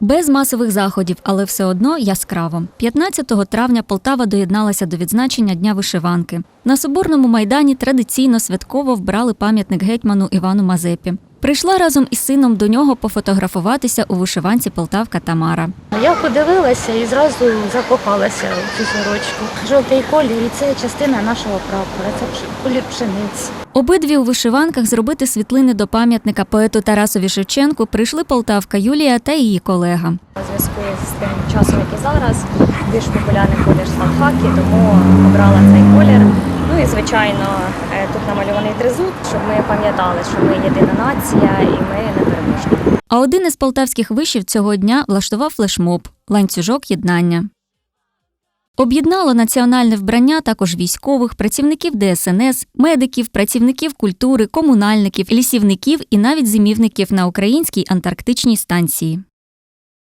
Без масових заходів, але все одно яскраво. 15 травня Полтава доєдналася до відзначення Дня вишиванки. На Соборному майдані традиційно святково вбрали пам'ятник гетьману Івану Мазепі. Прийшла разом із сином до нього пофотографуватися у вишиванці Полтавка Тамара. Я подивилася і зразу закохалася в цю сорочку. Жовтий колір і це частина нашого прапора. Це колір пшениці. Обидві у вишиванках зробити світлини до пам'ятника поету Тарасові Шевченку прийшли Полтавка Юлія та її колега. У зв'язку з тим часом, який зараз, більш популярний колір став хакі, тому обрала цей звичайно, е, тут намальований тризуб, щоб ми пам'ятали, що ми єдина нація і ми не переможні. А один із полтавських вишів цього дня влаштував флешмоб ланцюжок єднання. Об'єднало національне вбрання також військових, працівників ДСНС, медиків, працівників культури, комунальників, лісівників і навіть зимівників на українській антарктичній станції.